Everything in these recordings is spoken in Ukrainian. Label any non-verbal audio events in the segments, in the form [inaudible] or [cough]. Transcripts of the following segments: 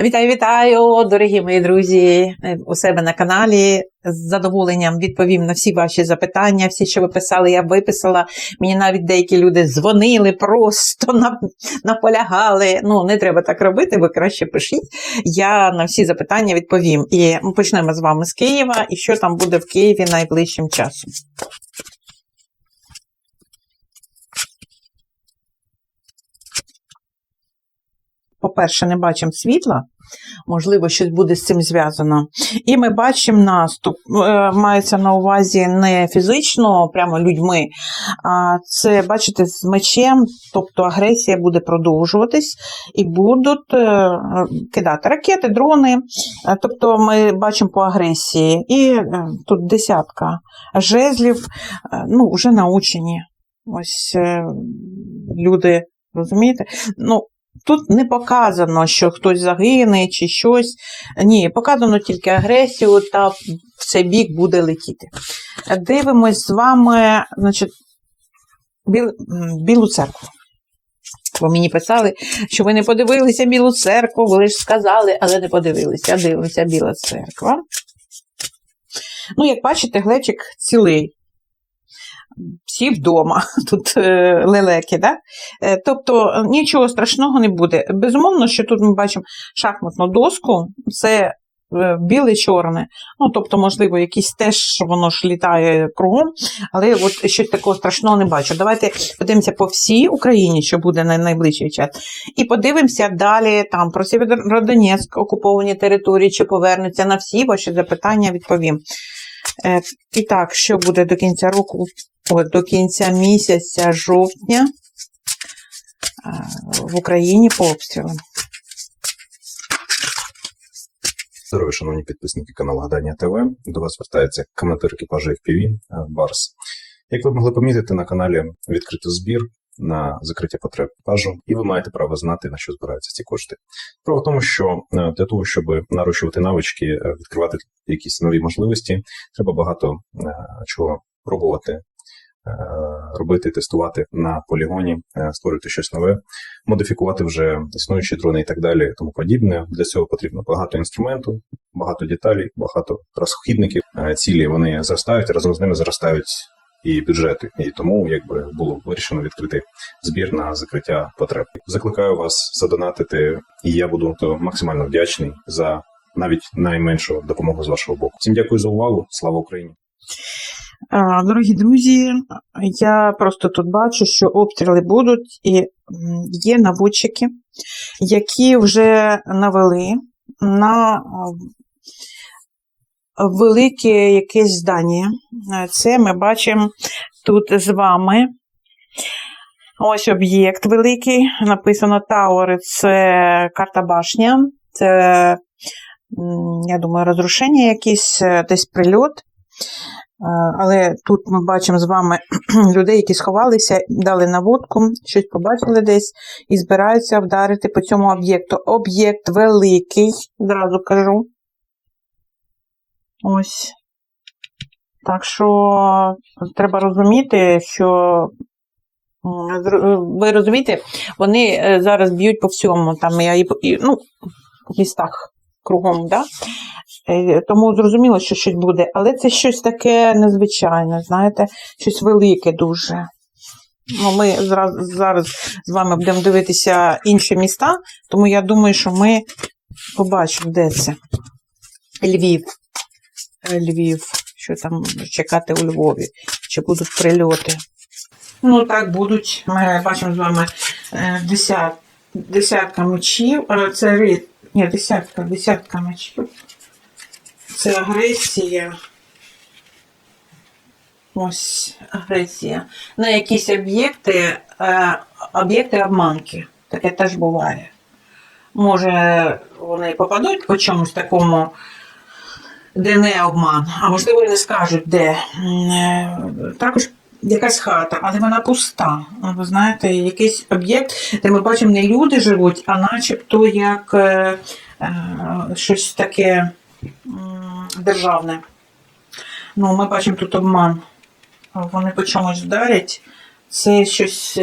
Вітаю, вітаю, дорогі мої друзі, е, у себе на каналі. З задоволенням відповім на всі ваші запитання. Всі, що ви писали, я виписала. Мені навіть деякі люди дзвонили, просто наполягали. Ну, не треба так робити, ви краще пишіть. Я на всі запитання відповім. І ми почнемо з вами з Києва, і що там буде в Києві найближчим часом. По-перше, не бачимо світла, можливо, щось буде з цим зв'язано. І ми бачимо наступ. Е, Мається на увазі не фізично, прямо людьми, а це, бачите, з мечем, тобто агресія буде продовжуватись і будуть е, кидати ракети, дрони. Е, Тобто ми бачимо по агресії. І тут десятка жезлів, ну, вже научені. Ось люди, розумієте? Ну, Тут не показано, що хтось загине чи щось. Ні, показано тільки агресію, та в цей бік буде летіти. Дивимось з вами, значить, біл, Білу церкву. Ви мені писали, що ви не подивилися Білу церкву, ви ж сказали, але не подивилися. Дивимося Біла церква. Ну, як бачите, глечик цілий. Всі вдома, [laughs] тут е, лелеки, да? Е, Тобто е, нічого страшного не буде. Безумовно, що тут ми бачимо шахматну доску, це е, біле-чорне. Ну, тобто, можливо, якісь теж воно ж літає кругом, але от щось такого страшного не бачу. Давайте подивимося по всій Україні, що буде на найближчий час. І подивимося далі там про Сєвєродонецьк, окуповані території, чи повернуться на всі ваші запитання, відповім. Е, І так, що буде до кінця року, о, до кінця місяця жовтня е, в Україні по обстрілам. Здорові, шановні підписники каналу Гадання ТВ. До вас звертається командир екіпажу FPV е, Барс. Як ви могли помітити, на каналі відкрито збір на закриття потреб екіпажу, і ви маєте право знати, на що збираються ці кошти. Справа в тому, що е, для того, щоб нарощувати навички, е, відкривати якісь нові можливості, треба багато е, чого пробувати. Робити, тестувати на полігоні, створити щось нове, модифікувати вже існуючі дрони і так далі, тому подібне. Для цього потрібно багато інструменту, багато деталей, багато розхідників. Цілі вони зростають, разом з ними зростають і бюджети. І тому якби було вирішено відкрити збір на закриття потреб. Закликаю вас задонатити, і я буду максимально вдячний за навіть найменшу допомогу з вашого боку. Всім дякую за увагу. Слава Україні! Дорогі друзі, я просто тут бачу, що обстріли будуть, і є наводчики, які вже навели на велике якесь здання. Е, Це ми бачимо тут з вами. Ось об'єкт великий. Написано Тауери, це карта башня. Це, я думаю, розрушення якісь, е, десь прильот. Е, Але тут ми бачимо з вами [clears throat] людей, які сховалися, дали наводку, щось побачили десь і збираються вдарити по цьому об'єкту. Об'єкт великий, зразу кажу. Ось. Так що треба розуміти, що ви розумієте, вони е, зараз б'ють по всьому, там я і, ну, в містах кругом, да? Е, Тому зрозуміло, що щось буде, але це щось таке незвичайне, знаєте, щось велике дуже. Ну, ми зра- зараз з вами будемо дивитися інші міста, тому я думаю, що ми побачимо, де це. Львів. Е, Львів. Що там чекати у Львові? Чи будуть прильоти? Ну, так будуть. Ми бачимо з вами е, десят, десятка мечів. Е, Це ри- ні, десятка, десятка мечів. Це агресія. Ось агресія. На якісь об'єкти, об'єкти обманки. Таке теж буває. Може, вони попадуть по чомусь такому, де не обман, а можливо, і не скажуть, де. Е, Також якась хата, але вона пуста. Ви знаєте, якийсь об'єкт, де ми бачимо, не люди живуть, а начебто як е, е, щось таке державне. Ну, ми бачимо тут обман. Вони по чомусь вдарять. Це щось.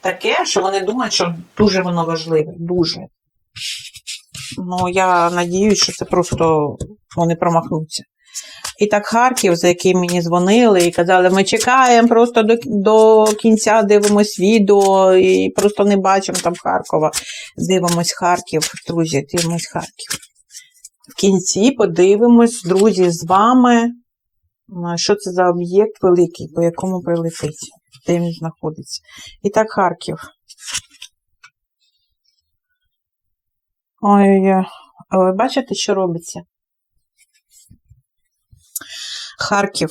таке, що вони думають, що дуже воно важливе. Дуже. Ну, я надіюсь, що це просто вони промахнуться. І так Харків, за яким мені дзвонили і казали, ми чекаємо просто до, до кінця, дивимось відео і просто не бачимо там Харкова. Дивимось Харків, друзі, дивимось Харків. В кінці подивимось, друзі, з вами, що це за об'єкт великий, по якому прилетить, де він знаходиться. І так, Харків. Ой, ви бачите, що робиться? Харків.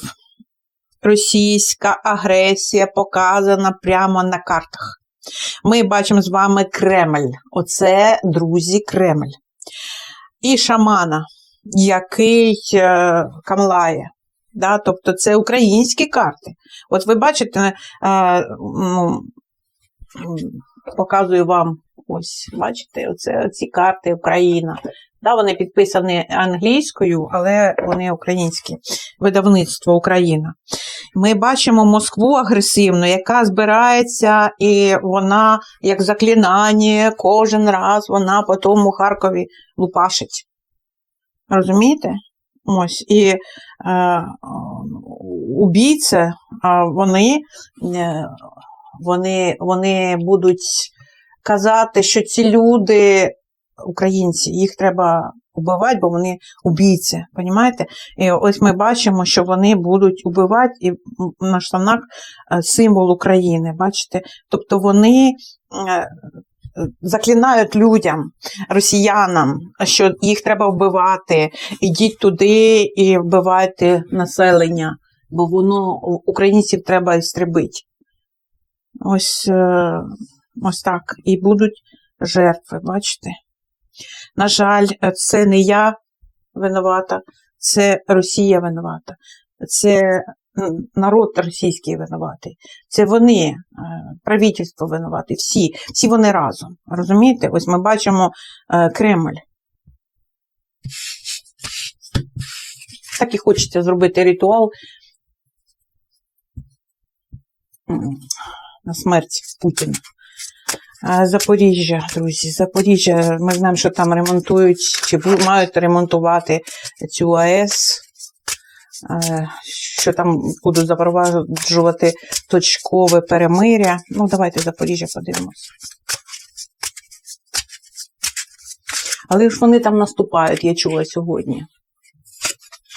Російська агресія показана прямо на картах. Ми бачимо з вами Кремль. Оце, друзі, Кремль. І шамана, який е, камлає. Да? Тобто це українські карти. От ви бачите, е, ну, показую вам ось, бачите, оце ці карти Україна. Да, вони підписані англійською, але вони українські. Видавництво Україна. Ми бачимо Москву агресивну, яка збирається, і вона, як заклинання, кожен раз вона по тому Харкові лупашить. Розумієте? Ось. І е, убійці, вони, е, вони, вони будуть казати, що ці люди українці, їх треба вбивати, бо вони убійці. Понімаєте? І ось ми бачимо, що вони будуть убивати, і наш знак е, символ України. Бачите? Тобто вони е, заклинають людям, росіянам, що їх треба вбивати, ідіть туди і вбивайте населення, бо воно українців треба істребити. Ось, е, ось так. І будуть жертви, бачите? На жаль, це не я винувата, це Росія винувата, це народ російський винуватий, це вони, е, правительство винувате, всі, всі вони разом. Розумієте? Ось ми бачимо е, Кремль. Так і хочеться зробити ритуал на смерть Путіна. Запоріжжя, друзі, Запоріжжя. Ми знаємо, що там ремонтують чи мають ремонтувати цю АЕС, що там будуть запроваджувати точкове перемиря. Ну, давайте Запоріжжя подивимося. Але ж вони там наступають, я чула сьогодні.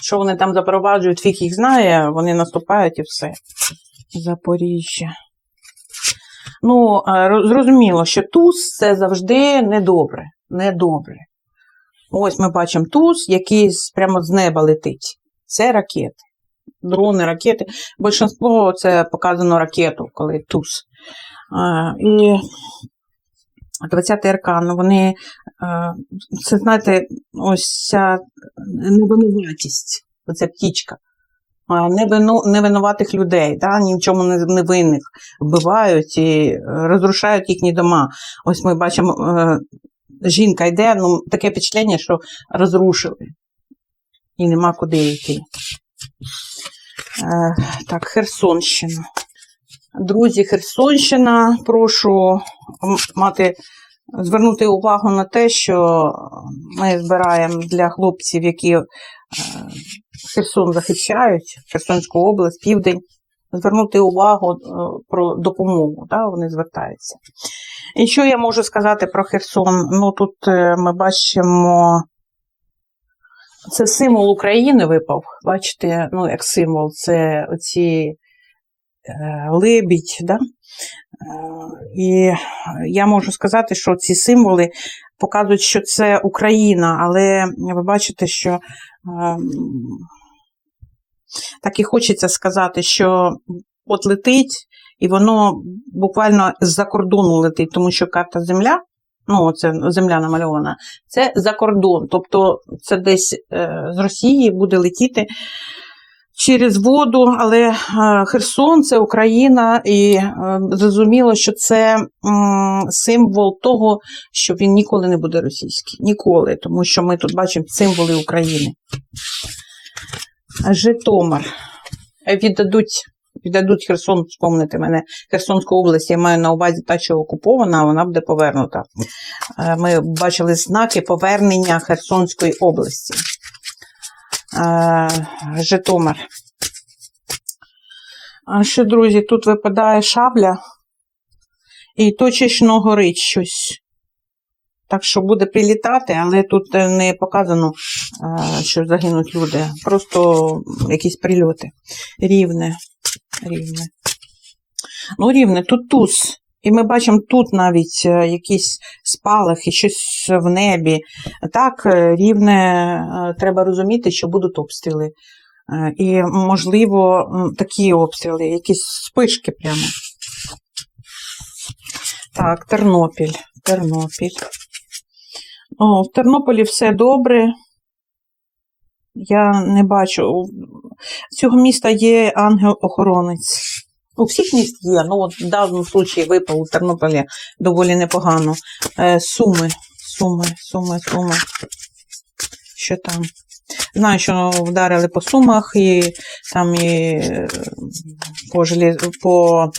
Що вони там запроваджують, фіг їх знає, вони наступають і все. Запоріжжя. Ну, е, зрозуміло, що туз це завжди недобре. Недобре. Ось ми бачимо туз, який прямо з неба летить. Це ракети. Дрони, ракети. Більшинство це показано ракету, коли туз. Е, І 20 аркан, ну, вони, е, це, знаєте, ось ця невинуватість, оця птічка. Невину- невинуватих людей, да, ні в чому не, не винних, вбивають і е, розрушають їхні дома. Ось ми бачимо, е, жінка йде, ну таке впечатлення, що розрушили. І нема куди йти. Е, так, Херсонщина. Друзі, Херсонщина, прошу мати, звернути увагу на те, що ми збираємо для хлопців, які Херсон захищають, Херсонську область, Південь, звернути увагу е, про допомогу, да, вони звертаються. І що я можу сказати про Херсон? Ну тут е, ми бачимо. Це символ України випав. Бачите, ну, як символ, це оці е, лебідь, да? Е, і я можу сказати, що ці символи показують, що це Україна, але ви бачите, що ем, так і хочеться сказати, що от летить, і воно буквально з-за кордону летить, тому що карта Земля, ну, це земля намальована, це за кордон. Тобто це десь е, з Росії буде летіти через воду, але е, Херсон це Україна, і е, зрозуміло, що це символ того, що він ніколи не буде російський. Ніколи, тому що ми тут бачимо символи України. Житомир. Віддадуть Віддадуть Херсон, вспомнити мене. Херсонську область, я маю на увазі та, що окупована, вона буде повернута. Е, Ми бачили знаки повернення Херсонської області. Е, Житомир. А ще, друзі, тут випадає шабля і точечно горить щось. Так що буде прилітати, але тут е, не показано, е, що загинуть люди. Просто якісь прильоти. Рівне. Рівне. Ну, рівне, тут туз. І ми бачимо тут навіть е, якісь спалахи, щось в небі. Так, рівне, треба розуміти, що будуть обстріли. І, можливо, такі обстріли, якісь спишки прямо. Так, Тернопіль. Тернопіль. О, в Тернополі все добре. Я не бачу. Цього міста є ангел-охоронець. У всіх міст є, ну от в даному случаї випав у Тернополі доволі непогано. Е, суми, суми, суми, суми. Що там? Знаю, що вдарили по сумах і там і е, по,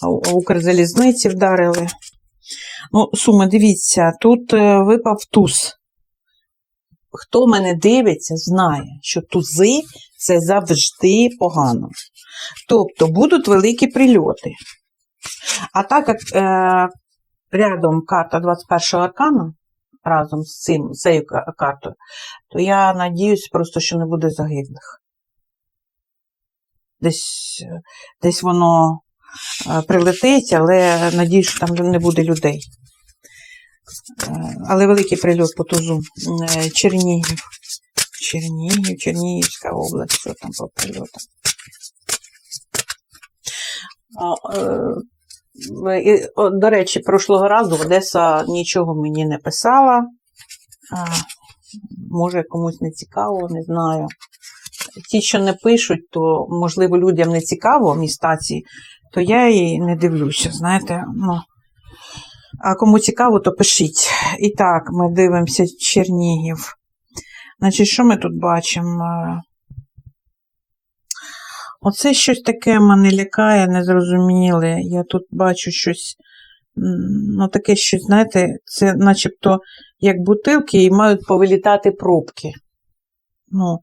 по Укрзалізниці вдарили. Ну, суми, дивіться, тут е, випав туз. Хто мене дивиться, знає, що тузи це завжди погано. Тобто будуть великі прильоти. А так як е, рядом карта 21-го аркану, разом з цим, цією картою, то я надіюсь просто, що не буде загиблих. Десь, е, десь воно прилетить, але надіюсь, що там не буде людей. Е, Але великий прильот по тузу. Е, Чернігів. Чернігів, Чернігівська область, що там по прильотам. Е, До речі, прошлого разу Одеса нічого мені не писала. Може, комусь не цікаво, не знаю. Ті, що не пишуть, то, можливо, людям не цікаво міста ці, то я і не дивлюся, знаєте. Ну, а кому цікаво, то пишіть. І так, ми дивимося Чернігів. Значить, що ми тут бачимо? Оце щось таке мене лякає, незрозуміле. Я тут бачу щось, ну таке щось, знаєте, це начебто як бутилки і мають повилітати пробки. Ну,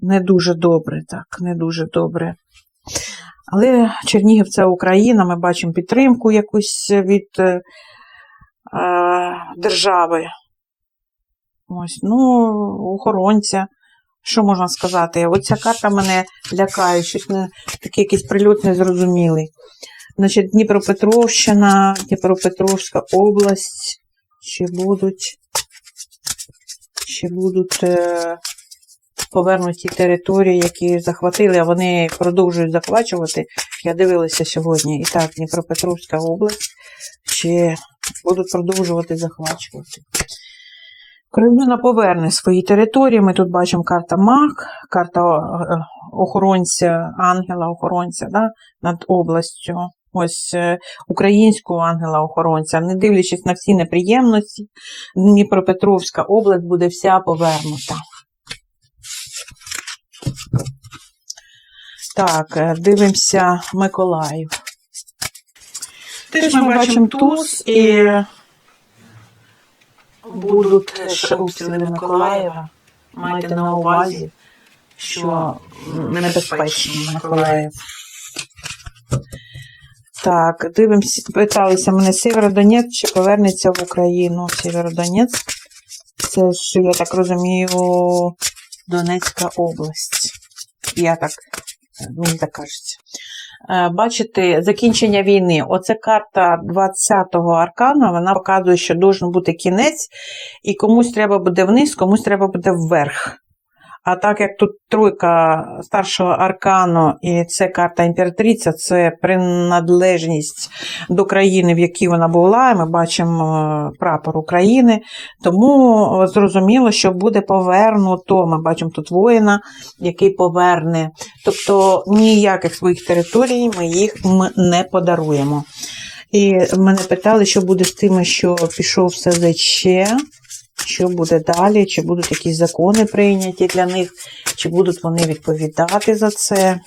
не дуже добре, так, не дуже добре. Але Чернігів це Україна, ми бачимо підтримку якусь від е, держави. Ось, ну, охоронця. Що можна сказати? Оця карта мене лякає, щось не, такий якийсь прильот незрозумілий. Значить, Дніпропетровщина, Дніпропетровська область. Ще будуть, ще будуть е, повернуті території, які захватили, а вони продовжують захвачувати. Я дивилася сьогодні. І так, Дніпропетровська область ще будуть продовжувати захвачувати. Україна поверне свої території. Ми тут бачимо карта МАК, карта е, охоронця, ангела-охоронця да, над областю. Ось е, українського ангела-охоронця. Не дивлячись на всі неприємності, Дніпропетровська область буде вся повернута. Так, е, дивимося Миколаїв. Теж ми бачимо туз і будуть обстріли Миколаєва. Майте на увазі, що небезпечний Миколаїв. Так, дивимося, питалися мене Сєвєродонецьк чи повернеться в Україну. Сєвєродонецьк. Це ж, я так розумію, Донецька область. Я так, мені так кажеться. Е, Бачите, закінчення війни. Оце карта 20-го аркана, вона показує, що должен бути кінець, і комусь треба буде вниз, комусь треба буде вверх. А так як тут тройка старшого аркану і це карта імператриця, це приналежність до країни, в якій вона була. Ми бачимо е, прапор України. Тому зрозуміло, що буде повернуто. Ми бачимо тут воїна, який поверне. Тобто ніяких своїх територій ми їх не подаруємо. І мене питали, що буде з тими, що пішов в СЗЧ. Що буде далі, чи будуть якісь закони прийняті для них, чи будуть вони відповідати за це.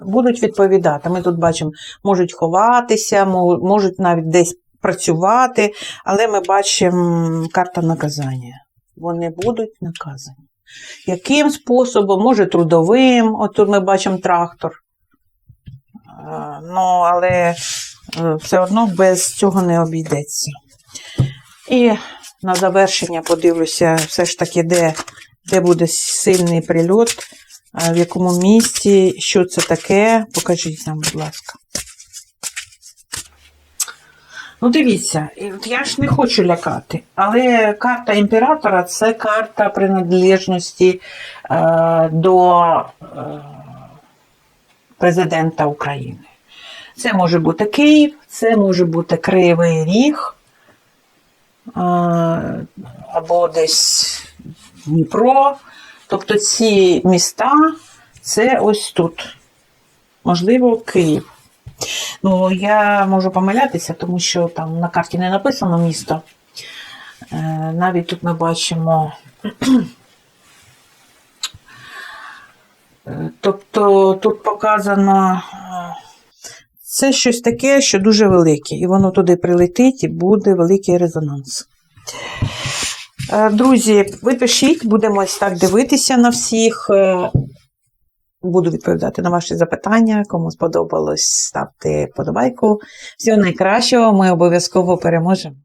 Будуть відповідати. Ми тут бачимо, можуть ховатися, можуть навіть десь працювати, але ми бачимо карта наказання. Вони будуть наказані. Яким способом? Може, трудовим. От тут ми бачимо трактор. Е, Ну, але е, все одно без цього не обійдеться. І на завершення подивлюся, все ж таки, де, де буде сильний прильот, в якому місці, що це таке. Покажіть нам, будь ласка. Ну, дивіться, я ж не хочу лякати, але карта імператора це карта приналежності е, до е, президента України. Це може бути Київ, це може бути Кривий Ріг, або десь Дніпро. Тобто ці міста це ось тут. Можливо, Київ. Ну, я можу помилятися, тому що там на карті не написано місто. Е, Навіть тут ми бачимо. Е, Тобто тут показано це щось таке, що дуже велике, і воно туди прилетить і буде великий резонанс. Е, Друзі, ви пишіть, будемо ось так дивитися на всіх. Е, Буду відповідати на ваші запитання. Кому сподобалось, ставте подобайку. Всього найкращого, ми обов'язково переможемо.